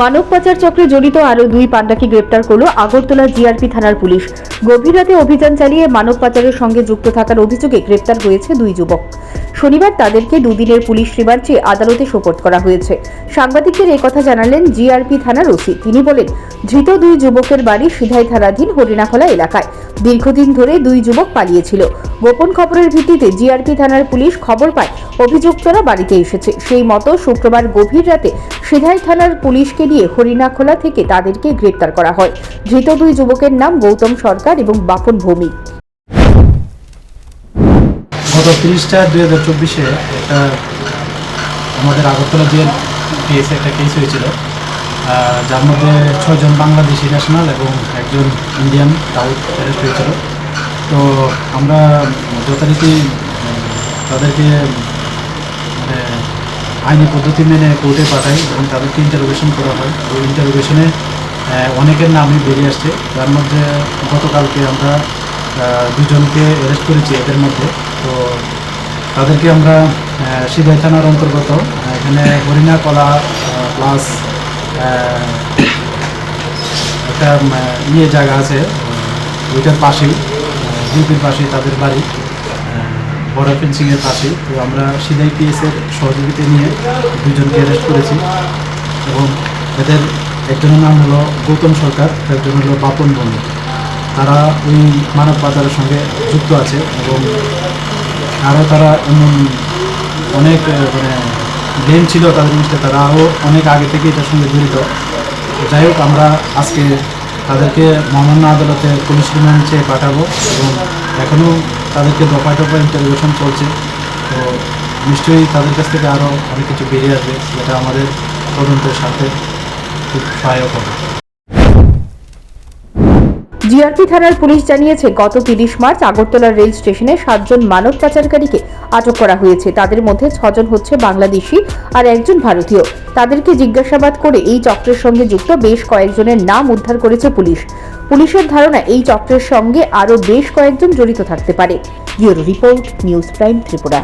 মানব পাচার চক্রে জড়িত আরও দুই পান্ডাকে গ্রেপ্তার করল আগরতলা জিআরপি থানার পুলিশ। গভীর রাতে অভিযান চালিয়ে মানব পাচারের সঙ্গে যুক্ত থাকার অভিযোগে গ্রেপ্তার হয়েছে দুই যুবক। শনিবার তাদেরকে দুদিনের পুলিশ রিমান্ডে আদালতে সোপর্দ করা হয়েছে। সাংবাদিকদের কথা জানালেন জিআরপি থানার ওসি। তিনি বলেন, ধৃত দুই যুবকের বাড়ি সিধাই থানাধীন হরিণাখলা এলাকায়। দীর্ঘদিন ধরে দুই যুবক পালিয়েছিল। গোপন খবরের ভিত্তিতে জিআরপি থানার পুলিশ খবর পায়, অভিযুক্তরা বাড়িতে এসেছে। সেই মতো শুক্রবার গভীর রাতে সিধাই থানার পুলিশকে নিয়ে হরিণাখোলা থেকে তাদেরকে গ্রেপ্তার করা হয়। ধৃত দুই যুবকের নাম গৌতম সরকার এবং বাপন ভৌমিক। গত তিরিশ চার দুই হাজার চব্বিশে একটা আমাদের আগরতলা জেল কেসে একটা কেস হয়েছিল যার মধ্যে ছয়জন বাংলাদেশি ন্যাশনাল এবং একজন ইন্ডিয়ান তাও অ্যারেস্ট হয়েছিল। তো আমরা যথারীতি তাদেরকে মানে আইনি পদ্ধতি মেনে কোর্টে পাঠাই এবং তাদেরকে ইন্টারোগেশন করা হয়। ওই ইন্টারোগেশনে অনেকের নামই বেরিয়ে আসছে। তার মধ্যে গতকালকে আমরা দুজনকে অ্যারেস্ট করেছি এদের মধ্যে। তো তাদেরকে আমরা সিধাই থানার অন্তর্গত এখানে হরিণা কলা প্লাস একটা ইয়ে জায়গা আছে ওইটার পাশেই ডিউপির পাশেই তাদের বাড়ি বর্ডার ফেন্সিংয়ের পাশে তো আমরা সিধাই পিএসের সহযোগিতা নিয়ে দুজনকে অ্যারেস্ট করেছি। এবং এদের, একজনের নাম হলো গৌতম সরকার একজন হলো বাপন বন্ধু। তারা ওই মানব পাচারের সঙ্গে যুক্ত আছে এবং আরও তারা এমন অনেক মানে গেম ছিল তাদের জিনিসটা, তারা আরও অনেক আগে থেকে এটার সঙ্গে জড়িত। যাই হোক, আমরা আজকে তাদেরকে মহামান্য আদালতে পুলিশ রিমান্ড পাঠাবো এবং এখনও তাদেরকে দফায় দফায় ইন্টারভিউশন চলছে। তো নিশ্চয়ই তাদের কাছ থেকে আরও অনেক কিছু বেরিয়ে আসবে, যেটা আমাদের তদন্তের সাথে খুব সহায়ক হবে। জিআরপি থানার পুলিশ জানিয়েছে, গত তিরিশ মার্চ আগরতলা রেল স্টেশনে সাতজন মানব পাচারকারীকে আটক করা হয়েছে। তাদের মধ্যে ছজন হচ্ছে বাংলাদেশি আর একজন ভারতীয়। তাদেরকে জিজ্ঞাসাবাদ করে এই চক্রের সঙ্গে যুক্ত বেশ কয়েকজনের নাম উদ্ধার করেছে পুলিশ। পুলিশের ধারণা, এই চক্রের সঙ্গে আরও বেশ কয়েকজন জড়িত থাকতে পারে। Bureau report, news prime Tripura.